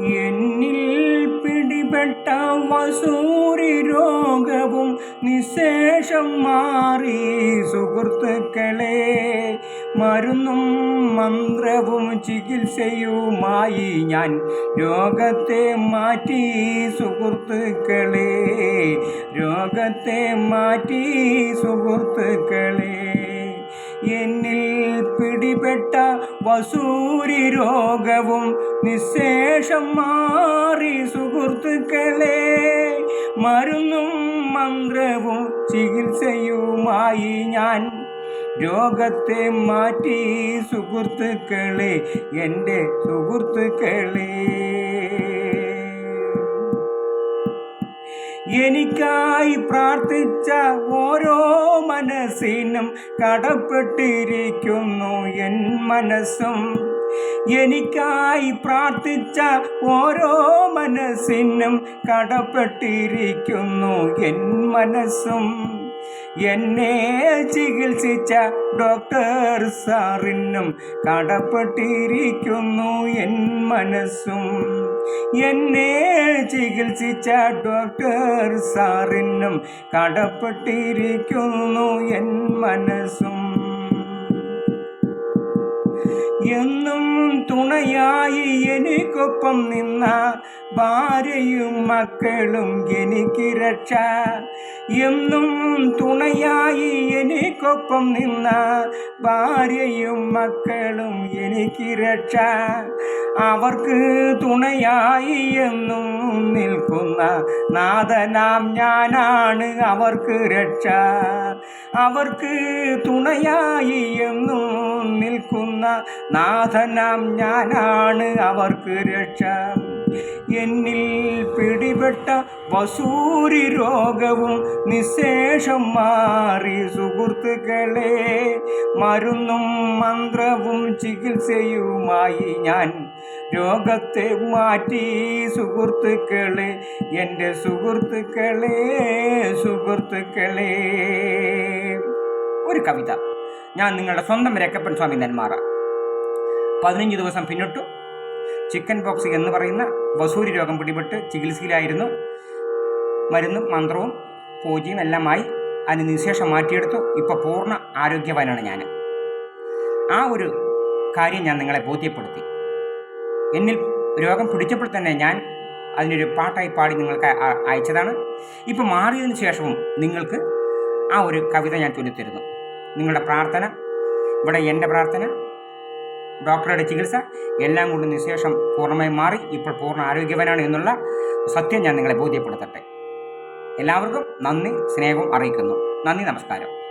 എന്നിൽ പിടിപെട്ട വസൂരി രോഗവും നിശേഷം മാറി. സുഹൃത്തുക്കളെ മരുന്നും മന്ത്രവും ചികിത്സയുമായി ഞാൻ രോഗത്തെ മാറ്റി. സുഹൃത്തുക്കളെ രോഗത്തെ മാറ്റി. സുഹൃത്തുക്കളെ എന്നിൽ പിടിപെട്ട വസൂരി രോഗവും നിശേഷം മാറി. സുഹൃത്തുക്കളെ മരുന്നും മന്ത്രവും ചികിത്സയുമായി ഞാൻ രോഗത്തെ മാറ്റി. സുഹൃത്തുക്കളെ എന്റെ സുഹൃത്തുക്കളെ. എനിക്കായി പ്രാർത്ഥിച്ച ഓരോ മനസ്സിനും കടപ്പെട്ടിരിക്കുന്നു എൻ മനസ്സും. എനിക്കായി പ്രാർത്ഥിച്ച ഓരോ മനസ്സിനും കടപ്പെട്ടിരിക്കുന്നു എൻ മനസ്സും. എന്നെ ചികിത്സിച്ച ഡോക്ടർ സാറിനും കടപ്പെട്ടിരിക്കുന്നു എൻ മനസ്സും. എന്നെ ചികിത്സിച്ച ഡോക്ടർ സാറിനും കടപ്പെട്ടിരിക്കുന്നു എൻ മനസ്സും. എന്നും തുണയായി എനിക്കൊപ്പം നിന്ന ഭാര്യയും മക്കളും എനിക്ക് രക്ഷ. എന്നും തുണയായി എനിക്കൊപ്പം നിന്ന ഭാര്യയും മക്കളും എനിക്ക് രക്ഷ. അവർക്ക് തുണയായി എന്നും നിൽക്കുന്ന നാഥനാം ഞാനാണ് അവർക്ക് രക്ഷ. അവർക്ക് തുണയായി എന്നും നിൽക്കുന്ന നാഥനാം ഞാനാണ് അവർക്ക് രക്ഷ. എന്നിൽ പിടിപെട്ട വസൂരി രോഗവും നിശേഷം മാറി. സുഹൃത്തുക്കളെ മരുന്നും മന്ത്രവും ചികിത്സയുമായി ഞാൻ രോഗത്തെ മാറ്റി. സുഹൃത്തുക്കളെ എന്റെ സുഹൃത്തുക്കളെ സുഹൃത്തുക്കളെ. ഒരു കവിത. ഞാൻ നിങ്ങളുടെ സ്വന്തം രക്കപ്പൻ സ്വാമി നെന്മാറ. പതിനഞ്ച് ദിവസം പിന്നിട്ടു. ചിക്കൻ പോക്സ് എന്ന് പറയുന്ന വസൂരി രോഗം പിടിപെട്ട് ചികിത്സയിലായിരുന്നു. മരുന്നും മന്ത്രവും പൂജയും എല്ലാമായി അതിന് നിശേഷം മാറ്റിയെടുത്തു. ഇപ്പോൾ പൂർണ ആരോഗ്യവാനാണ് ഞാൻ ആ ഒരു കാര്യം ഞാൻ നിങ്ങളെ ബോധ്യപ്പെടുത്തി. എന്നിൽ രോഗം പിടിച്ചപ്പോൾ തന്നെ ഞാൻ അതിനൊരു പാട്ടായി പാടി നിങ്ങൾക്ക് അയച്ചതാണ്. ഇപ്പോൾ മാറിയതിന് ശേഷവും നിങ്ങൾക്ക് ആ ഒരു കവിത ഞാൻ ചൊല്ലിത്തരുന്നു. നിങ്ങളുടെ പ്രാർത്ഥന ഇവിടെ എന്റെ പ്രാർത്ഥന ഡോക്ടറുടെ ചികിത്സ എല്ലാം കൊണ്ടും നിശേഷം പൂർണമായി മാറി ഇപ്പോൾ പൂർണ ആരോഗ്യവാനാണ് എന്നുള്ള സത്യം ഞാൻ നിങ്ങളെ ബോധ്യപ്പെടുത്തട്ടെ. എല്ലാവർക്കും നന്ദി സ്നേഹവും അറിയിക്കുന്നു. നന്ദി നമസ്കാരം.